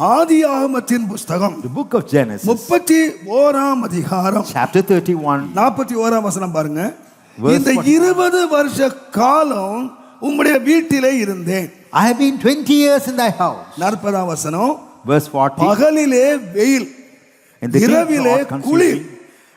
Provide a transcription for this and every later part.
ஆதியாகமத்தின் புஸ்தகம். The book of Genesis, முப்பத்தி ஓராம் அதிகாரம். Chapter 31, நாற்பத்தி ஓராம் வசனம் பாருங்க. இந்த 41. இருபது வருஷ காலம் உம்முடைய வீட்டிலே இருந்தேன். I have been 20 years in thy house. நாற்பதாம் வசனம். Verse 40, பகலிலே வெயில் இரவிலே குளிர்.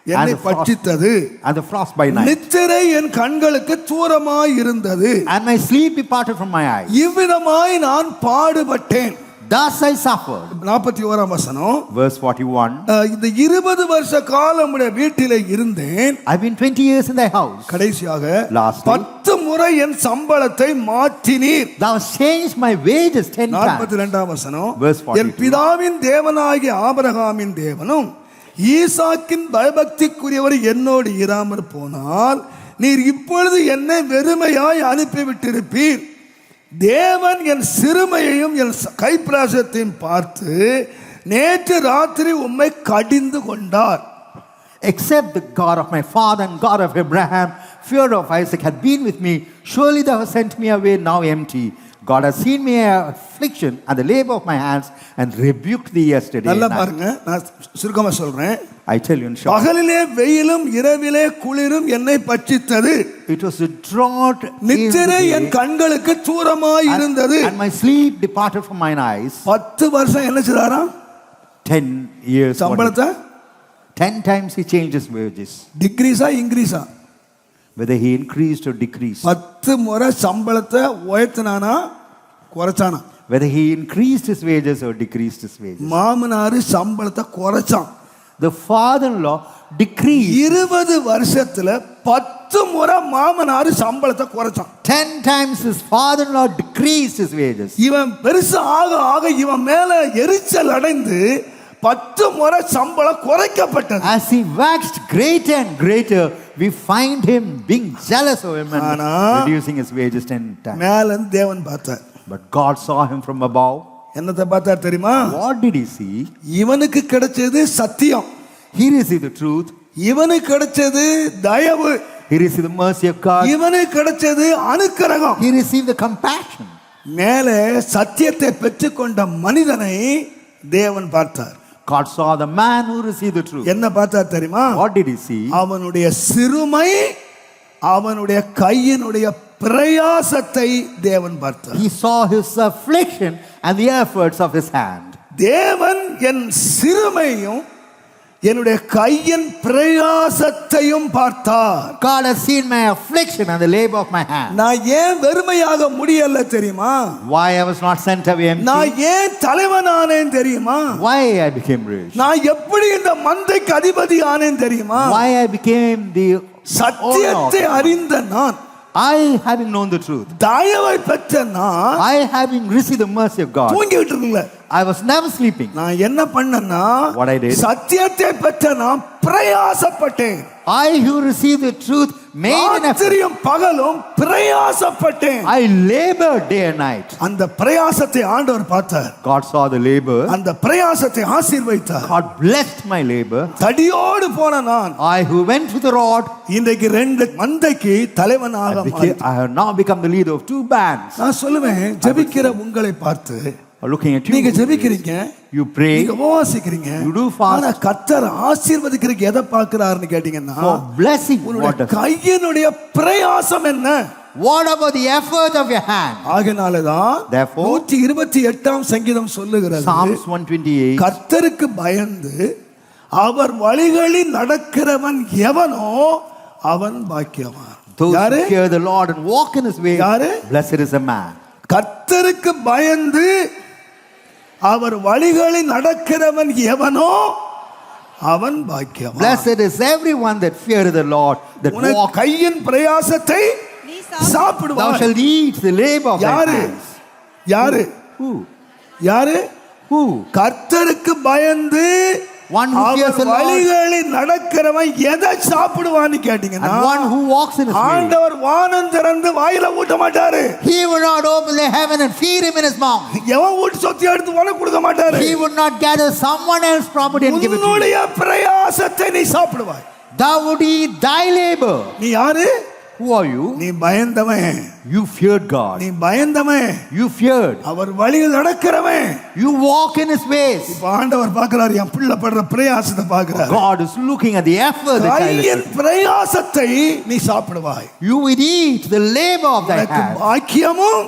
என்னை பட்சித்தது. and the frost by night. நித்திரை என் கண்களுக்கு தூரமாய் இருந்தது And my sleep departed from my eyes. இவ்விதமாய் நான் பாடுபட்டேன். Thus I suffered. நாற்பத்தி ஓராம் வசனம் Verse 41, அஹ், இந்த இருபது வருஷ காலம் உடைய வீட்டிலே இருந்தேன் I've been 20 years in thy house. கடைசியாக Lastly, பத்து முறை என் சம்பளத்தை மாற்றினீர் thou changed my wages 10 times. நாற்பத்தி ரெண்டாம் வசனம் Verse 42. என் பிதாவின் தேவனாகிய ஆபிரகாமின் தேவனும் ஈசாக்கின் பயபக்திக்குரியவர் என்னோடு இராமற் போனால் நீர் இப்பொழுது என்னை வெறுமையாய் அனுப்பிவிட்டிருப்பீர் தேவன் என் சிறுமையையும் என் ச- கைப்பிராசத்தையும் பார்த்து நேற்று ராத்திரி உம்மை கடிந்து கொண்டார் Except the God of my father and God of Abraham, fear of Isaac had been with me, surely thou hast sent me away now empty. God has seen my affliction and the labor of my hands and rebuked thee yesterday. நல்லா. பாருங்க நான் சுருக்கமா சொல்றேன் I tell you in short, பகலிலே வெயிலும் இரவிலே குளிரும் என்னை பட்சித்தது it was a drought நித்திரை என் கண்களுக்கு தூரமாய் இருந்தது and my sleep departed from mine eyes. பத்து வருஷம் என்ன செய்தாராம் Ten years. what சம்பளத்தை it- Ten times he changed his wages, டிக்ரீஸா இன்க்ரீஸா whether he increased or decreased. பத்து முறை சம்பளத்தை உயர்த்தினானா குறைச்சானா Whether he increased his wages or decreased his wages. மாமனாரு சம்பளத்தை குறைச்சான் The father-in-law decreased இருபது வருஷத்துல பத்து முறை மாமனாரு சம்பளத்தை குறைச்சான் ten times his father-in-law decreased his wages. இவன் பெருசு ஆக ஆக இவன் மேல எரிச்சல் அடைந்து பத்து முறை சம்பளம் குறைக்கப்பட்டது As he waxed greater and greater, we find him being jealous of him and reducing his wages ten times. மேல இருந்து தேவன் பார்த்தார் But God saw him from above. என்னத்தை பார்த்தார் தெரியுமா What did he see? இவனுக்கு கிடைச்சது சத்தியம் He received the truth. இவனுக்கு கிடைச்சது தயவு He received the mercy of God. இவனுக்கு கிடைச்சது அனுக்கிரகம் He received the compassion. மேலே சத்தியத்தை பெற்றுக்கொண்ட மனிதனை தேவன் பார்த்தார் God saw the man who received the truth. என்ன பார்த்தார் தெரியுமா What did he see? அவனுடைய சிறுமை அவனுடைய கையினுடைய பிரயாசத்தை தேவன் பார்த்தார் He saw his affliction and the efforts of his hand. தேவன் என் சிறுமையும் என்னுடைய கையின் பிரயாசத்தையும் பார்த்தார் God has seen my affliction and the labor of my hand. நான் ஏன் வெறுமையாக முடியல தெரியுமா Why I was not sent away empty. நான் ஏன் தலைவனானேன் தெரியுமா Why I became rich. நான் எப்படி இந்த மந்தைக்கு அதிபதி ஆனேன் தெரியுமா Why I became the சத்தியத்தை. அறிந்த நான் I having known the truth. தயவை பெற்ற நான் I having received the mercy of God. தூங்கிட்டு இருக்குல்ல I was never sleeping. நான் என்ன பண்ணேன்னா What I did? சத்தியத்தை பெற்ற நான் பிரயாசப்பட்டேன் I who received the truth made an effort. ராத்திரியும் பகலும் பிரயாசப்பட்டேன் I labored day and night. அந்த பிரயாசத்தை ஆண்டவர் பார்த்தார் God saw the labor. அந்த பிரயாசத்தை ஆசீர்வதித்தார் God blessed my labor. தடியோடு போன நான் I who went with the rod, இன்றைக்கு ரெண்டு மந்தைக்கு தலைவனாக. I have now become the leader of two bands. நான் சொல்லுவேன் ஜெபிக்கிற உங்களை பார்த்து Looking at நீங்க you, ஜெபிக்கிறீங்க you pray நீங்க உபவாசிக்கிறீங்க You do fast. ஆனா கர்த்தர் ஆசீர்வதிக்கிறதுக்கு எதை பார்க்கிறாருன்னு கேட்டீங்கன்னா for blessing. What, கையினுடைய பிரயாசம் என்ன what about the effort of your hand? ஆகினாலதான் Therefore, நூற்றி இருபத்தி எட்டாம் சங்கீதம் சொல்லுகிறது Psalms 128. கர்த்தருக்கு பயந்து அவர் வழிகளில் நடக்கிறவன் எவனோ அவன் பாக்கியவான் Those யாரு who fear the Lord and walk in his way, யாரு? blessed is a man. கர்த்தருக்கு பயந்து அவர் வழிகளில் நடக்கிறவன் எவனோ அவன் பாக்கியவான் Blessed is everyone that fear the Lord, that walk. கையின் பிரயாசத்தை நீ Thou shalt eat the labor of யாரு. யாரு Who? யாரு Who? கர்த்தருக்கு பயந்து One who fears our the Lord வழிகளில் நடக்கிறவன் எதை சாப்பிடுவான்னு கேட்டீங்கன்னா and one who walks in his way. ஆண்டவர் வானம் திறந்து வாயில ஊட்ட மாட்டாரு He will not open the heaven and feed him in his mouth. எவன் வீட்டு சொத்தை எடுத்து உனக்கு கொடுக்க மாட்டாரு He would not gather someone else's property and give it to you. உன்னுடைய பிரயாசத்தை நீ சாப்பிடுவாய் Thou would eat thy labor. நீ யாரு Who are you? நீ பயந்தவன் You feared God. நீ பயந்தவன் You feared. அவர் வழியில் நடக்கிறவன் You walk in His ways. இப்ப ஆண்டவர் பார்க்கிறார் என் பிள்ளை படுற பிரயாசத்தை பார்க்கிறார் God is looking at the effort the child is கையின் பிரயாசத்தை நீ சாப்பிடுவாய் You will eat the labor of thy உனக்கு hand. பாக்கியமும்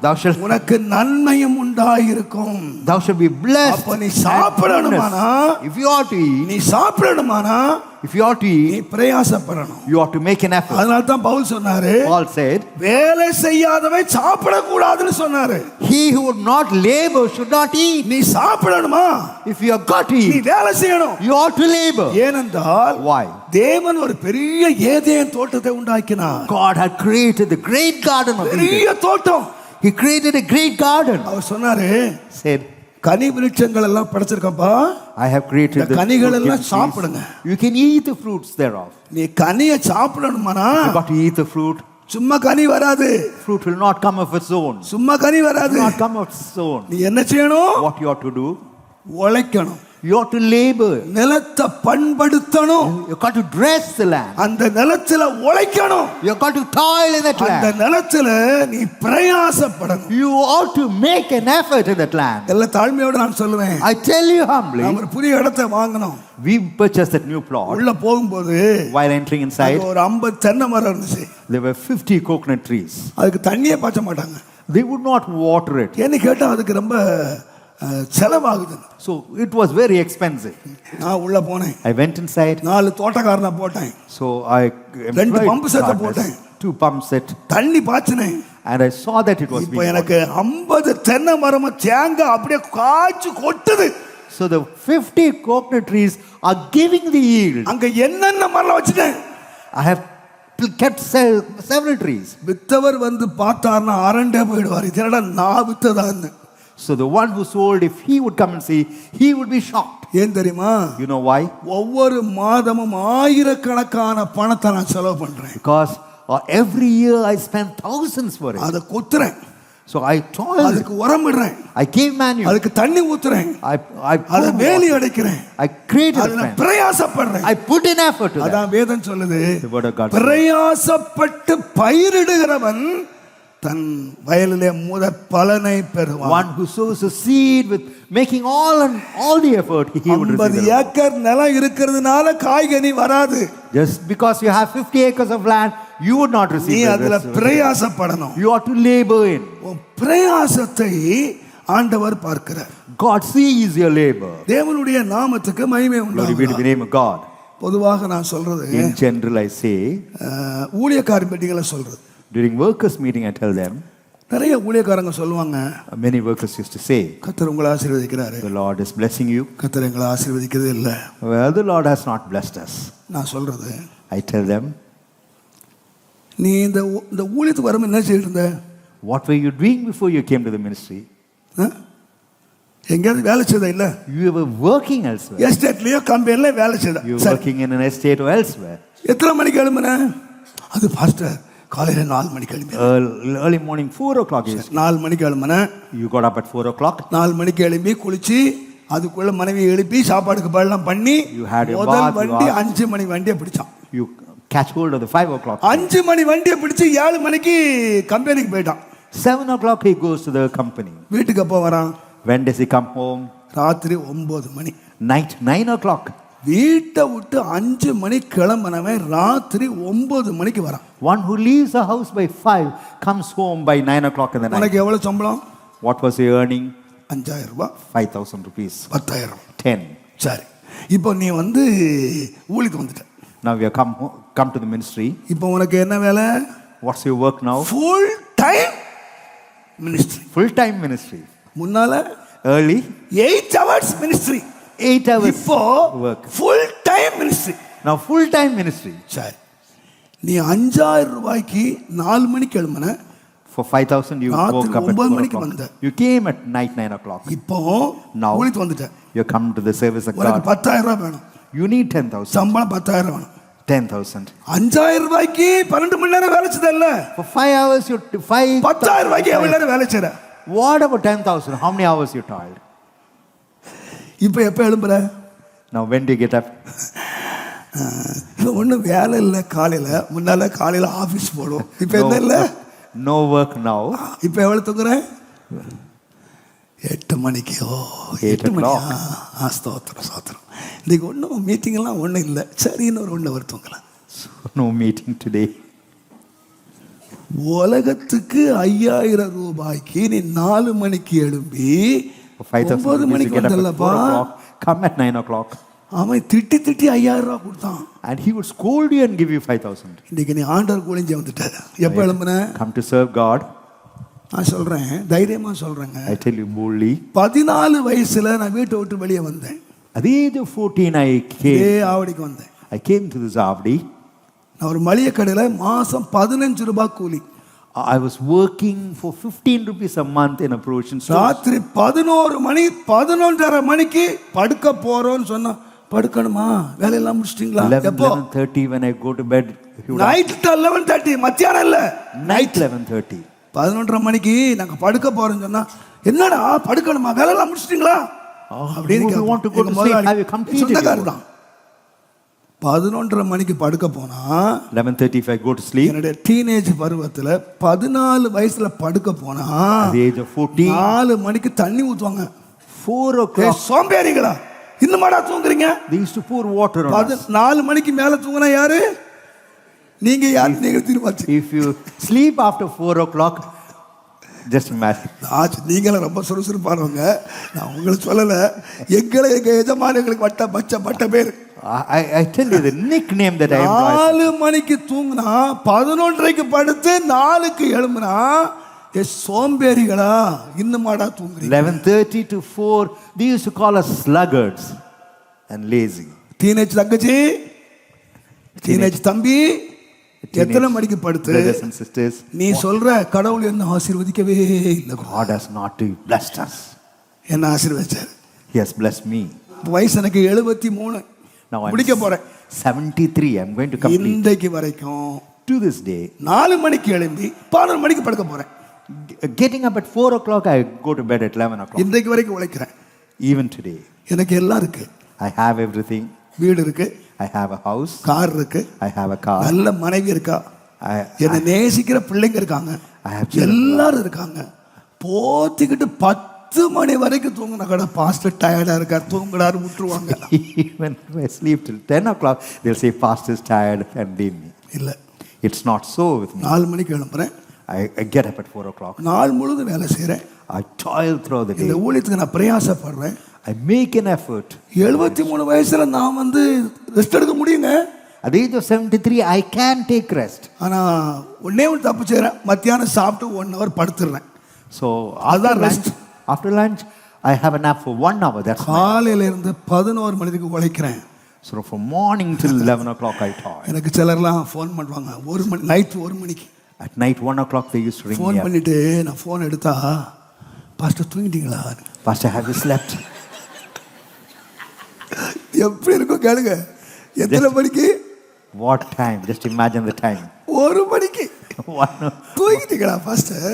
Thou shalt, உனக்கு நன்மையும் உண்டாயிருக்கும் thou shalt be blessed. அப்ப நீ and சாப்பிடணுமானா goodness. If you ought to eat, நீ சாப்பிடணுமானா if you ought to நீ eat, பிரயாசப்படணும் you ought to make an effort. அதனால தான் பவுல் சொன்னாரு Paul said, வேலை செய்யாதவன் சாப்பிடக்கூடாதுன்னு சொன்னாரு He who would not labor should not eat. நீ சாப்பிடணுமா If you have got to நீ eat, வேலை செய்யணும் you ought to labor. ஏனென்றால் Why? தேவன் ஒரு பெரிய ஏதேன் தோட்டத்தை உண்டாக்கினார் God had created the great garden of Eden. பெரிய தோட்டம் He created a great garden. அவர் சொன்னாரு Said, கனி விருட்சங்கள் எல்லாம் படைச்சிருக்கப்பா I have created இந்த the கனிகள் fruit எல்லாம் trees. சாப்பிடுங்க. You can eat the fruits thereof. நீ கனியை சாப்பிடணுமானா You got to eat the fruit. சும்மா கனி வராது Fruit will not come of its own. சும்மா கனி It வராது will not come of its own. நீ என்ன செய்யணும் What you ought to do? உழைக்கணும் You ought to labor. நிலத்தை பண்படுத்தணும் You got to dress the land. அந்த நிலத்துல உழைக்கணும் You got to toil in that அந்த land. நிலத்துல நீ பிரயாசப்படணும் You ought to make an effort in that land. எல்லா தாழ்மையோட நான் சொல்லுவேன் I tell you humbly, நாம் ஒரு புதிய இடத்தை வாங்கணும் we purchased that new plot. உள்ள போகும்போது While entering அங்க inside, ஒரு ஐம்பது தென்னை மரம் இருந்துச்சு there were 50 coconut trees. அதுக்கு தண்ணியே பாய்ச்ச மாட்டாங்க They would not water it. ஏன்னு கேட்டா அதுக்கு ரொம்ப அஹ், செலவாகுது So it was very expensive. நான் உள்ள போனேன் I went inside. நாலு தோட்டக்காரனை போட்டேன் So I ரெண்டு set gardeners, போட்டேன். two pump set, தண்ணி பாய்ச்சினேன் and I saw that it was இப்போ எனக்கு ஐம்பது தென்னை மரமும் தேங்காய் அப்படியே காய்ச்சி கொட்டுது. So the 50 coconut trees are giving the yield. அங்க என்னென்ன மரம் வச்சுட்டேன் pl- kept se- several trees. வித்தவர் வந்து பார்த்தாருன்னா அரண்டே போயிடுவார் இது என்னடா நான் வித்ததான்னு So the one who sold, if he would come and see, he would be shocked. ஏன் தெரியுமா You know why? ஒவ்வொரு மாதமும் ஆயிரக்கணக்கான பணத்தை நான் செலவு பண்றேன் Because uh, every year I spend thousands for it. அதை கொத்துறேன் So I toiled. அதுக்கு உரமிடுறேன் I gave manure. அதுக்கு தண்ணி ஊத்துறேன் I, I, அதை poured வேலி water. அடைக்கிறேன் I created a அதுல. பிரயாசப்படுறேன் I put in effort to that. அதான் வேதம் சொல்லுது The word of God says. பிரயாசப்பட்டு பயிரிடுகிறவன் தன் வயலிலே முதற் பலனை பெறுவான் One who sows a seed with making all and all the effort, he would receive. Acre நிலம் இருக்கிறதுனால காய்கனி வராது Just because you have 50 acres of land, you would not நீ receive. the அதுல. பிரயாசப்படணும் You ought to labor in. உன் பிரயாசத்தை ஆண்டவர் பார்க்கிறார் God sees your labor. தேவனுடைய நாமத்துக்கு மகிமை Glory be to the உண்டாகும் name of God. பொதுவாக நான் சொல்றது In general, I say, அஹ், ஊழியக்கார மீட்டிங்களை சொல்றது during workers' meeting, I tell them, நிறைய ஊழியக்காரங்க சொல்லுவாங்க many workers used to say, கத்தர் உங்களை ஆசீர்வதிக்கிறாரு the Lord is blessing you. கத்தர் எங்களை ஆசீர்வதிக்கிறது இல்லை Well, the Lord has not blessed us. நான் சொல்றது I tell them, நீ இந்த இந்த ஊழியத்துக்கு வரும்போது என்ன இருந்த what were you doing before you came to the ministry? ஆ? எங்கேயாவது வேலை செய்த இல்ல You were working elsewhere. எஸ்டேட்லயோ கம்பெனில வேலை செய்த You were சரி. working in an estate or elsewhere. எத்தனை மணிக்கு எழும்புன அது பாஸ்டர் காலையில நாலு மணிக்கு Early, early morning, 4 o'clock. Is, நாலு மணிக்கு எழும்புன you got up at 4 o'clock. நாலு மணிக்கு எழும்பி குளிச்சு அதுக்குள்ள மனைவி எழுப்பி சாப்பாடுக்கு பழம் பண்ணி had your முதல் வண்டி அஞ்சு மணி வண்டியை பிடிச்சான் You catch hold of the 5 o'clock. அஞ்சு மணி வண்டியை பிடிச்சு ஏழு மணிக்கு கம்பெனிக்கு போயிட்டான் 7 o'clock, he goes to the company. வீட்டுக்கு எப்போ வரான் When does he come home? ராத்திரி ஒன்பது மணி Night, 9 o'clock. வீட்டை விட்டு அஞ்சு மணி கிளம்புனவன் ராத்திரி ஒன்பது மணிக்கு வரான் One who leaves the house by 5 comes home by 9 o'clock in the night. உனக்கு எவ்வளவு சம்பளம் What was he earning? அஞ்சாயிரம் ரூபாய் 5,000 rupees. பத்தாயிரம் 10. சரி இப்போ நீ வந்து ஊழிக்கு வந்துட்ட have come, ho- come to the ministry. இப்போ உனக்கு என்ன வேலை What's your work now? Full time ministry Full time ministry. முன்னால Early, eight hours ministry 8 hours இப்போ work. Full time ministry Now full time ministry. சரி நீ அஞ்சாயிரம் ரூபாய்க்கு நாலு மணிக்கு எழும்பின For 5,000 you ராத்திரி woke up at ஒன்பது 4 மணிக்கு o'clock. வந்த. You came at night 9 o'clock. இப்போ Now. ஊழிக்கு வந்துட்ட You come to the service of உனக்கு God. பத்தாயிரம் ரூபாய் வேணும் You need 10,000. சம்பளம் பத்தாயிரம் வேணும் 10,000. அஞ்சாயிரம் ரூபாய்க்கு பன்னெண்டு மணி நேரம் வேலை செய்தல்ல For 5 hours you... 5, பத்தாயிரம் ரூபாய்க்கு எவ்வளவு நேரம் வேலை செய்யற What about 10,000? How many hours you toiled? இப்போ எப்போ எழும்புற Now when do you get up? இப்போ ஒன்றும் வேலை இல்லை காலையில். முன்னால காலையில் ஆஃபீஸ் போடும் இப்போ என்ன இல்லை? no work now. இப்போ எவ்வளோ தூங்குறேன்? எட்டு மணிக்கு. ஓ எட்டு மணி. ஆ ஸ்தோத்திரம் ஸ்தோத்திரம். இன்னைக்கு ஒன்றும் மீட்டிங்கெல்லாம் ஒன்றும் இல்லை. சரி இன்னொரு ஒன்று தூங்கலாம் So no meeting today. உலகத்துக்கு ஐயாயிரம் ரூபாய்க்கு நீ நாலு மணிக்கு எழும்பி Rupees to மணிக்கு வந்தல்லப்பா o'clock. Come at nine o'clock. அவன் திட்டி திட்டி ஐயாயிரம் ரூபாய் கொடுத்தான் he would scold you and give you five thousand. இன்னைக்கு நீ ஆண்டவர் குளிஞ்சு வந்துட்ட எப்போ எழும்புன Come to serve God. நான் சொல்றேன் தைரியமா சொல்றேங்க I tell you boldly. பதினாலு வயசுல நான் வீட்டை விட்டு வெளியே வந்தேன் At the age of 14, I இதே came. ஆவடிக்கு வந்தேன் I came to this Avdi. நான் ஒரு மளிகை கடையில் மாசம் பதினஞ்சு ரூபாய் கூலி I was working for 15 rupees a month in a provision store. ராத்திரி பதினோரு மணி பதினொன்றரை மணிக்கு படுக்க போறோம்னு சொன்னா படுக்கணுமா வேலையெல்லாம் முடிச்சிட்டீங்களா 11, எப்போ 11.30 when I go to bed. He would night eleven thirty மத்தியானம் இல்ல night 11.30. பதினொன்றரை மணிக்கு நாங்க படுக்க போறோம்னு சொன்னா என்னடா படுக்கணுமா வேலையெல்லாம் முடிச்சிட்டீங்களா Oh, அப்படின்னு we want to go கேட்பான். to எங்க sleep. Have you முதலாளி completed சொந்தக்காரர் தான் பதினொன்றரை மணிக்கு படுக்க போனா 11.30 if I go to sleep. என்னுடைய டீனேஜ் பருவத்துல பதினாலு வயசுல படுக்க போனா At the age of 14, நாலு மணிக்கு தண்ணி ஊத்துவாங்க. 4 ஏய், o'clock, சோம்பேறிங்களா தூங்குறீங்க? They used to pour water on பது us. நாலு மணிக்கு மேல தூங்குனா யாரு? நீங்க யாரு? நீங்க திரும்ப If you sleep after 4 o'clock, just imagine. ஆச்சு நீங்களும் ரொம்ப சுறுசுறுப்பானவங்க நான் உங்களை சொல்லல. எங்களை எங்க எஜமான எங்களுக்கு வட்ட பச்சை பட்ட பேர். I, I tell you the nickname that I. நாலு மணிக்கு தூங்குனா பதினொன்றரைக்கு படுத்து நாலுக்கு எழும்புனா ஏ சோம்பேறிகளா இன்னுமாடா தூங்குறீங்க 11.30 to 4, they used to call us sluggards and lazy. Teenage தங்கச்சி டீனேஜ் தம்பி எத்தனை மணிக்கு படுத்து Brothers and sisters, நீ சொல்ற கடவுள் என்ன ஆசீர்வதிக்கவே இல்லை God has not blessed us. என்ன ஆசீர்வதிச்சார் He has blessed me. வயசு எனக்கு எழுபத்தி மூணு முடிக்க போறேன் 73. I'm going to complete. இன்றைக்கு வரைக்கும் To this day, நாலு மணிக்கு எழும்பி பதினொரு மணிக்கு படுக்க போறேன் g- getting up at 4 o'clock, I go to bed at 11 o'clock. இன்றைக்கு வரைக்கும் உழைக்கிறேன் Even today, எனக்கு எல்லாம் இருக்கு I have everything. வீடு இருக்கு I have a house. Car இருக்கு I have a car. நல்ல மனைவி இருக்கா என்னை நேசிக்கிற பிள்ளைங்க இருக்காங்க. எல்லாரும் இருக்காங்க போத்திக்கிட்டு பத்து மணி வரைக்கும் தூங்கின கடை பாஸ்டர் டயர்டா இருக்கார் தூங்குறாரு விட்டுருவாங்க sleep till 10 o'clock, they'll say, Pastor is tired and leave me. இல்ல not so with me. நாலு மணிக்கு எழும்புறேன் I, I get up at 4 o'clock. நாள் முழுதும் வேலை செய்றேன் I toil throughout the இந்த. ஊழியத்துக்கு நான் பிரயாசப்படுறேன் I make an effort. எழுபத்தி மூணு வயசுல நான் வந்து ரெஸ்ட் எடுக்க முடியுங்க At the age of 73, I can take rest. ஆனா ஒன்னே ஒன்று தப்பு செய்கிறேன் மத்தியானம் சாப்பிட்டு ஒன் ஹவர் படுத்துடுறேன் after Other lunch, after lunch, I have a nap for one hour. That's my, காலையில இருந்து பதினோரு மணிக்கு உழைக்கிறேன் so from morning till 11 o'clock I toil. எனக்கு சிலர்லாம் ஃபோன் பண்ணுவாங்க ஒரு மணி நைட் ஒரு மணிக்கு At night, 1 o'clock, they used to ring phone me up. பண்ணிட்டு நான் ஃபோன் எடுத்தா பாஸ்டர் தூங்கிட்டீங்களா Pastor, have you slept? எப்படி இருக்கும் கேளுங்க எத்தனை மணிக்கு What time? Just imagine the time. ஒரு மணிக்கு. தூங்கிட்டீங்களா pastor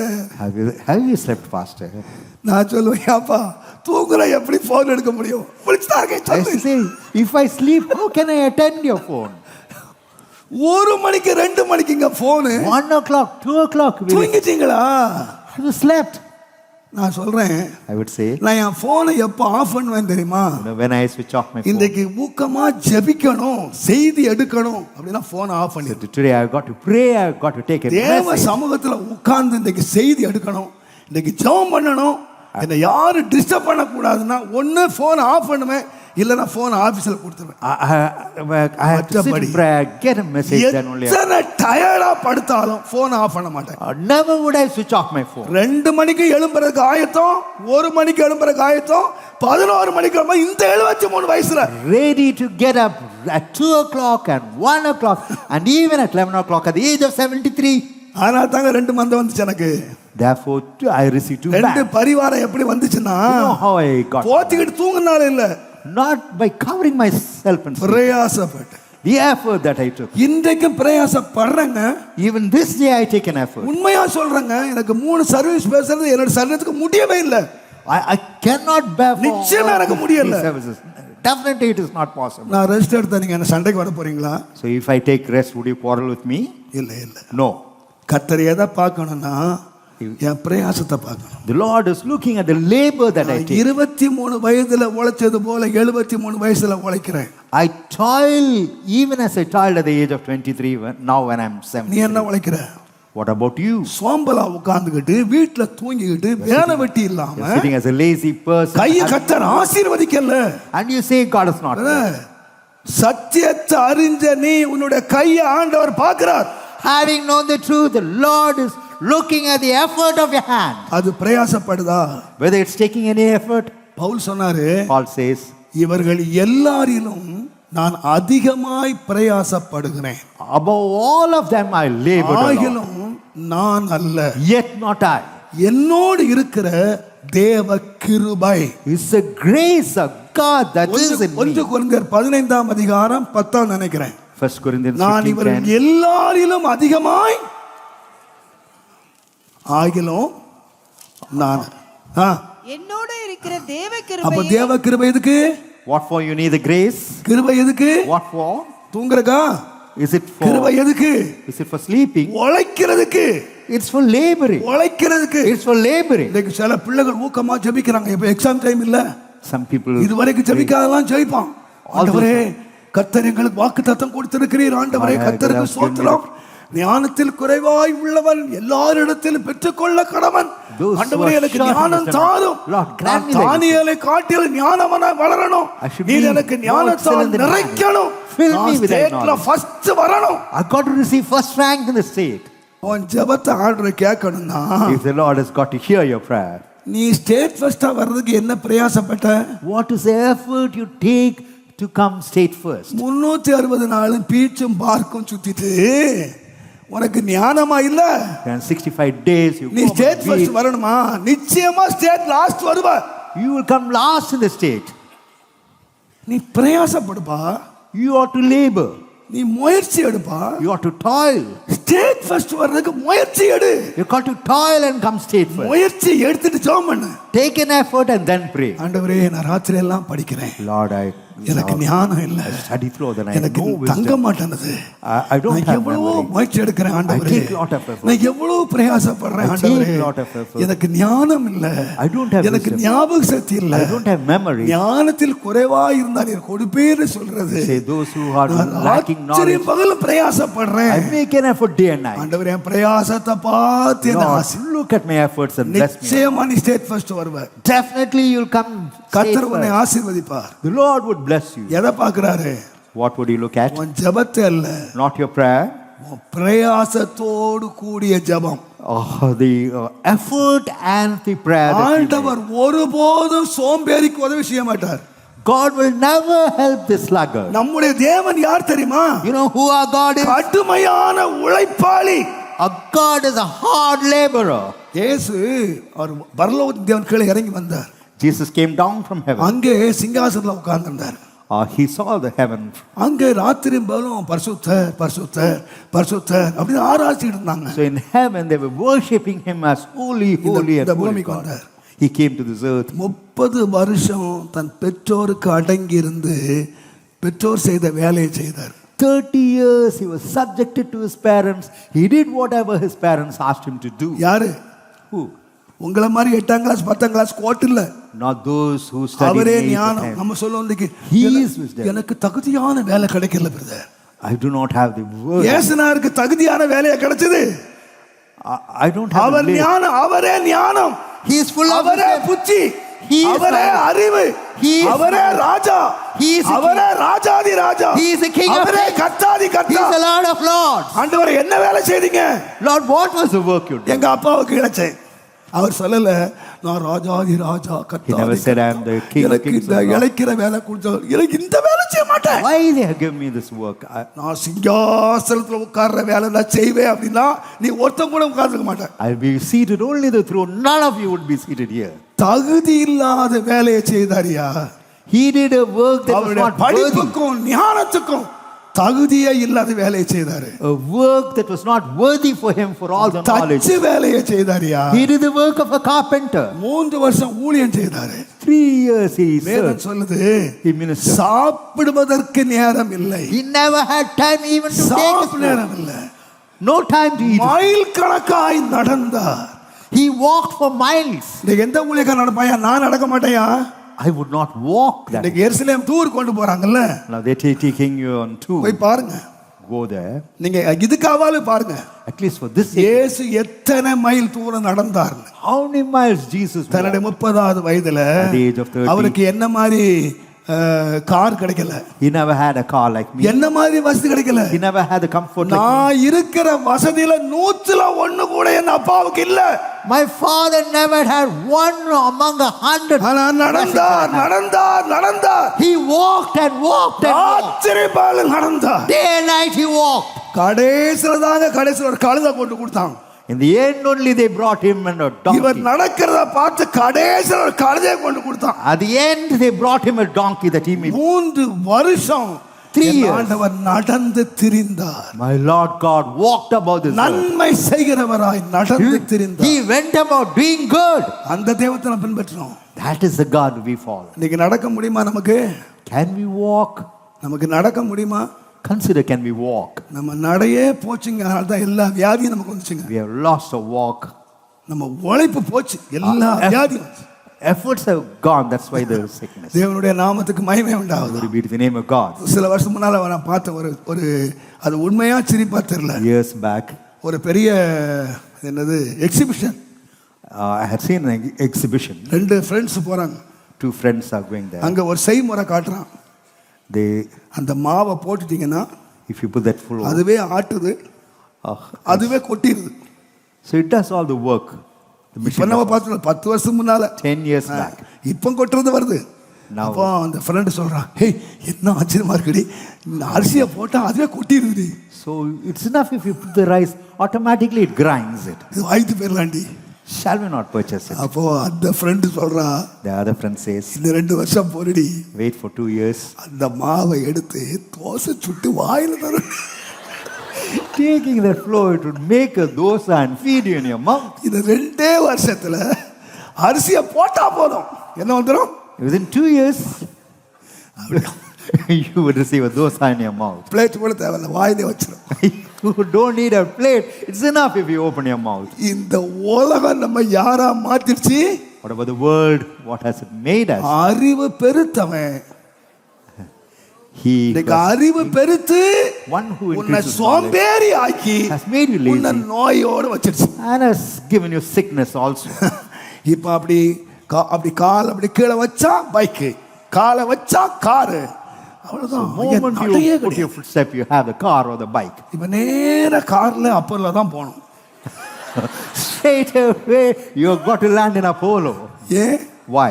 have you slept, Pastor? நான் சொல்லுவேன் ஏப்பா தூங்குற எப்படி ஃபோன் எடுக்க முடியும் say, if I sleep, how can I attend your phone? ஒரு மணிக்கு ரெண்டு மணிக்குங்க phone One o'clock, two o'clock. will- தூங்கிட்டீங்களா Have you slept? நான் சொல்றேன் I would say, நான் என் ஃபோனை எப்போ ஆஃப் பண்ணுவேன் தெரியுமா when I switch off my phone. இன்றைக்கு ஊக்கமா ஜெபிக்கணும் செய்தி எடுக்கணும் அப்படின்னா ஃபோனை ஆஃப் பண்ணிடு Today I've got to pray, I've got to take a தேவ. சமூகத்துல உட்கார்ந்து இன்னைக்கு செய்தி எடுக்கணும் இன்னைக்கு ஜெபம் பண்ணணும் என்னை யாரும் டிஸ்டர்ப் பண்ணக்கூடாதுன்னா ஒன்று ஃபோன் ஆஃப் பண்ணுவேன் இல்லைன்னா ஃபோன் ஆஃபீஸில் கொடுத்துருவேன் I, I, I have to sit மற்றபடி in prayer, get a message, then only. I, எத்தனை டயர்டா படுத்தாலும் ஃபோன் ஆஃப் பண்ண மாட்டேன் never would I switch off my phone. ரெண்டு மணிக்கு எழும்புறதுக்கு ஆயத்தம் ஒரு மணிக்கு எழும்புறதுக்கு ஆயத்தம் பதினோரு மணிக்கு இந்த எழுபத்தி மூணு வயசுல Ready to get up at 2 o'clock and 1 o'clock and even at 11 o'clock at the age of 73. ஆனா தாங்க ரெண்டு மந்தம் வந்துச்சு எனக்கு Therefore, I received two ரெண்டு. பரிவாரம் எப்படி வந்துச்சுன்னா You know how I got? போத்திக்கிட்டு தூங்கினால இல்ல Not by covering myself and sleep. பிரயாசப்பட்டு The effort that I took. இன்றைக்கும் பிரயாசப்படுறேங்க Even this day I take an effort. உண்மையா சொல்றேங்க எனக்கு மூணு சர்வீஸ் பேசுறது என்னோட சரீரத்துக்கு முடியவே இல்லை I, I cannot bear for நிச்சயமா எனக்கு முடியல. services. Definitely it is not possible. நான் ரெஸ்ட் எடுத்தா நீங்க என்ன சண்டைக்கு வர போறீங்களா So if I take rest, would you quarrel with me? இல்ல இல்ல No. கத்தர் எதை பார்க்கணும்னா என் பிரயாசத்தை பார்க்கணும் The Lord is looking at the labor that I take. இருபத்தி மூணு வயதுல உழைச்சது போல எழுபத்தி மூணு வயசுல உழைக்கிறேன் I toil even as I toiled at the age of 23, when, now when I'm நீ 70. என்ன உழைக்கிற What about you? சோம்பலா உட்கார்ந்துகிட்டு வீட்டுல தூங்கிக்கிட்டு வேலை வெட்டி இல்லாம sitting as a lazy person. கையை and- கத்தர் ஆசீர்வதிக்கல And you say God is not there. சத்தியத்தை அறிஞ்ச நீ உன்னுடைய கையை ஆண்டவர் பார்க்கிறார் Having known the truth, the Lord is looking at the effort of your hand. அது பிரயாசப்படுதா Whether it's taking any effort, Pavul சொன்னாரு Paul says, இவர்கள் எல்லாரிலும் நான் அதிகமாய் பிரயாசப்படுகிறேன் above all of them I alone. ஆகிலும் நான் அல்ல Yet not I. என்னோடு இருக்கிற தேவ கிருபை It's the grace of God that is in ஒன்று me. குருங்கர் பதினைந்தாம் அதிகாரம் பத்தாம் நினைக்கிறேன் First Corinthians நான் 15, இவர்கள் 10. எல்லாரிலும் அதிகமாய் ஆகிலும் நான் ஆ, என்னோட இருக்கிற தேவ அப்ப கிருபை தேவ கிருபை எதுக்கு What for you need the grace? கிருபை எதுக்கு What for? தூங்குறக்கா Is it கிருபை for? எதுக்கு Is it for sleeping? உழைக்கிறதுக்கு It's for laboring. உழைக்கிறதுக்கு It's for laboring. இன்னைக்கு சில பிள்ளைகள் ஊக்கமா ஜெபிக்கிறாங்க இப்ப எக்ஸாம் டைம் இல்ல Some people. இது வரைக்கும் ஜெபிக்காதெல்லாம் ஜெயிப்பான் ஆண்டவரே கர்த்தர் எங்களுக்கு வாக்கு தத்தம் கொடுத்திருக்கிறீர் ஆண்டவரே கர்த்தருக்கு சோத்திரம் ஞானத்தில் குறைவாய் உள்ளவன் எல்லாரிடத்திலும் பெற்றுக்கொள்ள கடவன் ஆண்டவரே எனக்கு ஞானம். தாரும் நான் தானியேலை காட்டில் வளரணும் நீர் எனக்கு ஞானத்தால் நிறைக்கணும் Fill me with that ஸ்டேட்ல knowledge. ஃபர்ஸ்ட் வரணும் I got to receive first rank in the state. உன் ஜெபத்தை ஆண்டவர் கேட்கணும்னா If the Lord has got to hear your prayer, நீ ஸ்டேட் ஃபர்ஸ்டா வர்றதுக்கு என்ன பிரயாசப்பட்ட the effort you take to come state first? முன்னூத்தி அறுபது நாளும் பீச்சும் பார்க்கும் சுத்திட்டு உனக்கு ஞானமா இல்ல And 65 days you நீ ஸ்டேட் ஃபர்ஸ்ட். வரணுமா நிச்சயமா ஸ்டேட் லாஸ்ட் வருவ You will come last in the state. நீ பிரயாசப்படுப்பா You ought to labor. நீ முயற்சி எடுப்பா You ought to toil. State first வர்றதுக்கு முயற்சி எடு You got to toil and come state first. முயற்சி எடுத்துட்டு ஜெபம் பண்ணு Take an effort and then pray. ஆண்டவரே நான் ராத்திரி எல்லாம் படிக்கிறேன் Lord, I, எனக்கு ஞானம் இல்ல எனக்கு தங்க. மாட்டேனது எவ்வளவு. முயற்சி எடுக்கிறேன் ஆண்டவரே. நான் எவ்வளவு பிரயாசப்படுறேன் ஆண்டவரே. எனக்கு ஞானம் இல்ல எனக்கு. ஞாபக சக்தி இல்ல. ஞானத்தில் குறைவா இருந்தா நீர் கொடுப்பேன்னு சொல்றது. ராத்திரி பகல் பிரயாசப்படுறேன் I make an effort day and night. ஆண்டவரே என் பிரயாசத்தை பார்த்து என்ன look at my efforts and bless me. நிச்சயமா நீ ஸ்டேட் ஃபர்ஸ்ட் வருவ Definitely you'll come கர்த்தர் உன்னை. ஆசீர்வதிப்பார் The Lord would bless you. எதை பார்க்கறாரு What would you look at? உன் ஜெபத்தை அல்ல Not your prayer. உன் பிரயாசத்தோடு கூடிய ஜெபம் Oh, the uh, effort and the prayer. That you make. ஆண்டவர் ஒருபோதும் சோம்பேறிக்கு உதவி செய்ய மாட்டார் God will never help the sluggard. நம்முடைய தேவன் யார் தெரியுமா You know who our God is? கடுமையான உழைப்பாளி Our God is a hard laborer. இயேசு அவர் பரலோக தேவன் கீழே இறங்கி வந்தார் Jesus came down from heaven. அங்கே சிங்காசனத்தில் உட்கார்ந்திருந்தார் Uh, he saw the heaven. அங்கே ராத்திரி பகலும் பரிசுத்தர் பரிசுத்தர் பரிசுத்தர் அப்படின்னு ஆராய்ச்சிட்டு இருந்தாங்க So in heaven, they were worshipping him as holy, இந்த- holy, and இந்த holy பூமிக்கு God. வந்தார். He came to this earth. முப்பது வருஷம் தன் பெற்றோருக்கு அடங்கி இருந்து பெற்றோர் செய்த வேலையை செய்தார் 30 years he was subjected to his parents. He did whatever his parents asked him to do. யாரு Who? உங்களை மாதிரி எட்டாம் கிளாஸ் பத்தாம் கிளாஸ் கோட் இல்ல Not those who studied அவரே ஞானம். நம்ம சொல்லுவோம் இன்னைக்கு, He "என- is wisdom." எனக்கு தகுதியான வேலை கிடைக்கல brother I do not have the word. ஏசுனாருக்கு தகுதியான வேலையா கிடைச்சது I, don't have அவர். ஞானம் அவரே ஞானம் He is full of அவரே. புத்தி He அவரே. அறிவு He அவரே ராஜா He அவரே ராஜாதி ராஜா He is a king of அவரே. கர்த்தாதி He கர்த்தா is the Lord of Lords. ஆண்டவரே என்ன வேலை செய்தீங்க Lord, what was the work you did? எங்க அப்பாவுக்கு இழைச்சேன் அவர் சொல்லல நான் ராஜாதி ராஜா கர்த்தாதி I எனக்கு. இந்த of Lords." இழைக்கிற வேலை கொடுத்த எனக்கு இந்த வேலை செய்ய மாட்டேன் Why they have given me this work? I, நான் சிங்காசனத்துல உட்கார்ற வேலை நான் செய்வேன் அப்படின்னா நீ ஒருத்தன் கூட உட்கார்ந்துக்க மாட்டேன் I'll be seated only the throne. None of you would be seated here. தகுதி இல்லாத வேலையை செய்தாரியா He did a work that was not. படிப்புக்கும் ஞானத்துக்கும் தகுதியே இல்லாத வேலையை செய்தாரு A work that was not worthy for him for all the knowledge. தச்சு வேலையை செய்தாரியா He did the work of a carpenter. மூன்று வருஷம் ஊழியம் செய்தாரு Three years he வேதம். சொல்லுது He ministered. சாப்பிடுவதற்கு நேரம் இல்லை He never had time even to take his. நேரம் இல்லை No time to eat. Mile கணக்காய் நடந்தார் He walked for miles. எந்த ஊழியக்கார நடப்பாயா நான் நடக்க மாட்டேயா I would not walk that. இன்னைக்கு எருசலேம் டூர் கொண்டு போறாங்கல்ல they're ta- taking you on tour. போய் பாருங்க Go there. நீங்க இதுக்காவது பாருங்க At least for this. sake. இயேசு எத்தனை மைல் தூரம் நடந்தார்னு How many miles Jesus தன்னுடைய walked? முப்பதாவது வயதுல At the age of 30. அவருக்கு என்ன மாதிரி கார் கிடைக்கல He never had a car like me. என்ன மாதிரி வசதி கிடைக்கல He never had the comfort. நான் இருக்கிற வசதியில நூத்துல ஒண்ணு கூட என் அப்பாவுக்கு இல்ல My father never had one among a hundred. ஆனா நடந்தார் நடந்தார் நடந்தார் He walked and walked and. ஆச்சரியப்பால நடந்தார் Day and night he walked. கடைசியில தாங்க கடைசியில ஒரு கழுதை கொண்டு கொடுத்தாங்க In the end only they brought him and a இவர். நடக்கிறத பார்த்து கடைசியில ஒரு கழுதையை கொண்டு கொடுத்தான் the end they brought him a donkey that he may. மூன்று வருஷம். ஆண்டவர் நடந்து திரிந்தார் My Lord God walked about this. நன்மை செய்கிறவராய் நடந்து திரிந்தார் he went about doing good. அந்த தெய்வத்தை நம்ம பின்பற்றோம் That is the God we follow. இன்னைக்கு நடக்க முடியுமா நமக்கு Can we walk? நமக்கு நடக்க முடியுமா Consider can we walk? நம்ம நடையே போச்சுங்க அதனால தான் எல்லா வியாதியும் நமக்கு வந்துச்சுங்க We have lost a walk. நம்ம உழைப்பு போச்சு எல்லா Ah, வியாதியும். Efforts have gone. That's why there is sickness. தேவனுடைய நாமத்துக்கு மகிமை உண்டாகுது Glory be to the name of God. சில வருஷம் முன்னால நான் பார்த்த ஒரு ஒரு அது உண்மையா சிரிப்பா தெரியல Years back, ஒரு பெரிய என்னது exhibition I had seen an ex- exhibition. ரெண்டு ஃப்ரெண்ட்ஸ் போறாங்க Two friends are going there. அங்க ஒரு செய்முறை காட்டுறான் They, அந்த மாவை போட்டுட்டீங்கன்னா if you put that full, அதுவே ஆட்டுது அதுவே கொட்டிடுது it does all the work. The இப்ப நம்ம பார்த்தோம் பத்து வருஷம் முன்னால. Years back. இப்போ கொட்டுறது வருது. அப்போ அந்த ஃப்ரெண்டு சொல்றான் ஹேய் என்ன ஆச்சரியமா இருக்குடி. இந்த அரிசியை போட்டா அதுவே கொட்டிடுது So it's enough if you put the rice, automatically it grinds it. இது வாய்த்து போயிடலாண்டி Shall we not purchase it? அப்போ அந்த ஃப்ரெண்டு சொல்றான் The other friend says, இந்த ரெண்டு வருஷம் பொருடி wait for two years. அந்த மாவை எடுத்து தோசை சுட்டு வாயில தரும் Taking that flour, it would make a dosa and feed you in your mouth. இது ரெண்டே வருஷத்துல அரிசியை போட்டா போதும் என்ன வந்துடும் Within two years, you would receive a dosa in your mouth. Plate கூட தேவையில்ல வாயிலே வச்சிடும் you don't need a plate. It's enough if you open your mouth. இந்த உலகம் நம்ம யாரா மாத்திருச்சு What about the world? What has it made us? அறிவு பெருத்தவன் He இன்னைக்கு was- அறிவு பெருத்து one who உன்னை increases knowledge சோம்பேறி ஆக்கி has made you உன்னை lazy நோயோட வச்சிருச்சு and has given you sickness also. இப்ப அப்படி கா- அப்படி கால் அப்படி கீழே வச்சா பைக்கு காலை வச்சா காரு அவ்வளவுதான் The ஐயா, moment நடையே you put கிடையாது. your footstep, you have the car or the bike. இப்ப நேர கார்ல அப்பர்ல தான் போகணும் Straight away, you've got to land in Apollo. ஏன் Why?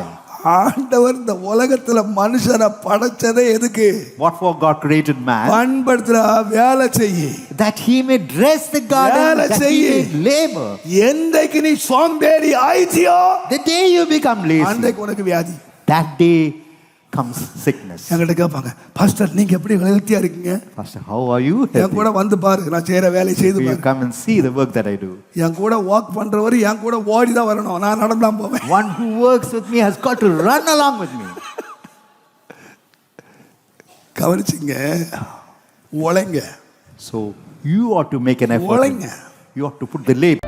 ஆண்டவர் இந்த உலகத்துல மனுஷனை படைச்சதே எதுக்கு What for God created man? பண்படுத்துற வேலை செய்யி That he may dress the garden, வேலை that he செய்யி. may labor. எந்தைக்கு நீ சோம்பேறி ஆயிச்சியோ The day you become lazy, அன்றைக்கு உனக்கு வியாதி that day comes sickness. என்கிட்ட கேட்பாங்க பாஸ்டர் நீங்க எப்படி ஹெல்த்தியா இருக்கீங்க Pastor, how are you? என்? கூட வந்து பாரு நான் செய்யற வேலையை செய்து Will you come and see the work that I do? என் கூட வாக் பண்றவர் என் கூட ஓடி தான் வரணும் நான் நடந்தான் போவேன் One who works with me has got to run along with me. கவனிச்சுங்க உழைங்க So you ought to make an effort. உழைங்க You ought to put the labor.